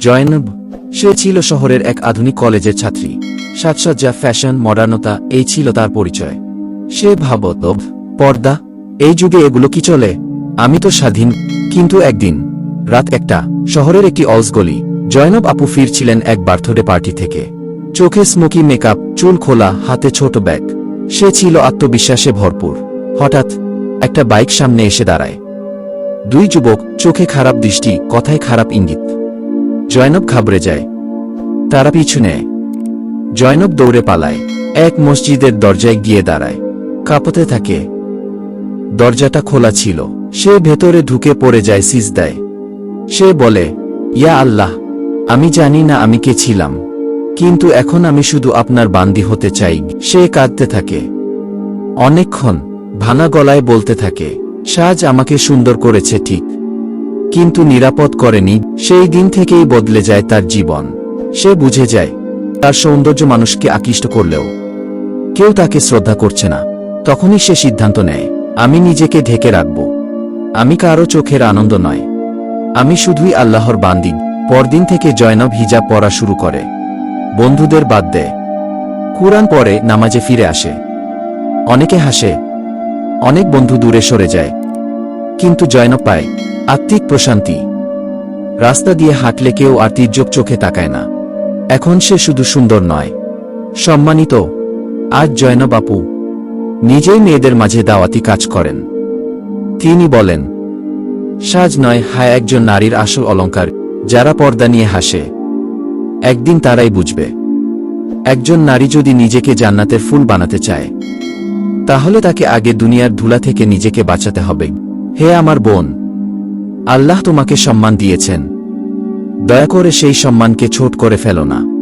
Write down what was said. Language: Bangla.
জয়নব, সে ছিল শহরের এক আধুনিক কলেজের ছাত্রী। সাজসজ্জা, ফ্যাশন, মডার্নতা, এই ছিল তার পরিচয়। সে ভাবত, পর্দা, এই যুগে এগুলো কি চলে? আমি তো স্বাধীন, কিন্তু একদিন, রাত একটা, শহরের একটি অলস গলি, জয়নব আপু ফিরছিলেন এক বার্থডে পার্টি থেকে। চোখে স্মোকি মেকআপ, চুল খোলা, হাতে ছোট ব্যাগ। সে ছিল আত্মবিশ্বাসে ভরপুর। হঠাৎ, একটা বাইক সামনে এসে দাঁড়ায়। দুই যুবক, চোখে খারাপ দৃষ্টি, কথায় খারাপ ইঙ্গিত। জয়নব ঘাবড়ে যায়। তারা পিছু নেয়। জয়নব দৌড়ে পালায়। এক মসজিদের দরজায় গিয়ে দাঁড়ায়। কাঁপতে থাকে। দরজাটা খোলা ছিল। সে ভেতরে ঢুকে পড়ে যায় সিজদায়। সে বলে, ইয়া আল্লাহ, আমি জানি না আমি কে ছিলাম। কিন্তু এখন আমি শুধু আপনার বান্দি হতে চাই। সে কাঁদতে থাকে। অনেকক্ষণ ভানা গলায় বলতে থাকে, সাজ আমাকে সুন্দর করেছে ঠিক। কিন্তু নিরাপদ করেনি, সেই দিন থেকেই বদলে যায় তার জীবন। সে বুঝে যায়, তার সৌন্দর্য মানুষকে আকৃষ্ট করলেও কেউ তাকে শ্রদ্ধা করছে না। তখনই সে সিদ্ধান্ত নেয়, আমি নিজেকে ঢেকে রাখব। আমি কারও চোখের আনন্দ নয়। আমি শুধুই আল্লাহর বান্দি। পরদিন থেকে জয়নব হিজাব পড়া শুরু করে। বন্ধুদের বাদ দেয়। কুরআন পরে নামাজে ফিরে আসে। অনেকে হাসে। অনেক বন্ধু দূরে সরে যায়। কিন্তু জয়নব পায় আত্মিক প্রশান্তি। রাস্তা দিয়ে হাঁটলে কেউ আর তির্যক চোখে তাকায় না। এখন সে শুধু সুন্দর নয়। সম্মানিত, আজ জয়নব আপু নিজেই মেয়েদের মাঝে দাওয়াতি কাজ করেন। তিনি বলেন, সাজ নয়, হায় একজন নারীর আসল অলংকার, যারা পর্দা নিয়ে হাসে। একদিন তারাই বুঝবে। একজন নারী যদি নিজেকে জান্নাতের ফুল বানাতে চায়, তাহলে তাকে আগে দুনিয়ার ধুলা থেকে নিজেকে বাঁচাতে হবে। হে আমার বোন আল্লাহ তোমাকে সম্মান দিয়েছেন। দয়া করে সেই সম্মানকে ছোট করে ফেলো না।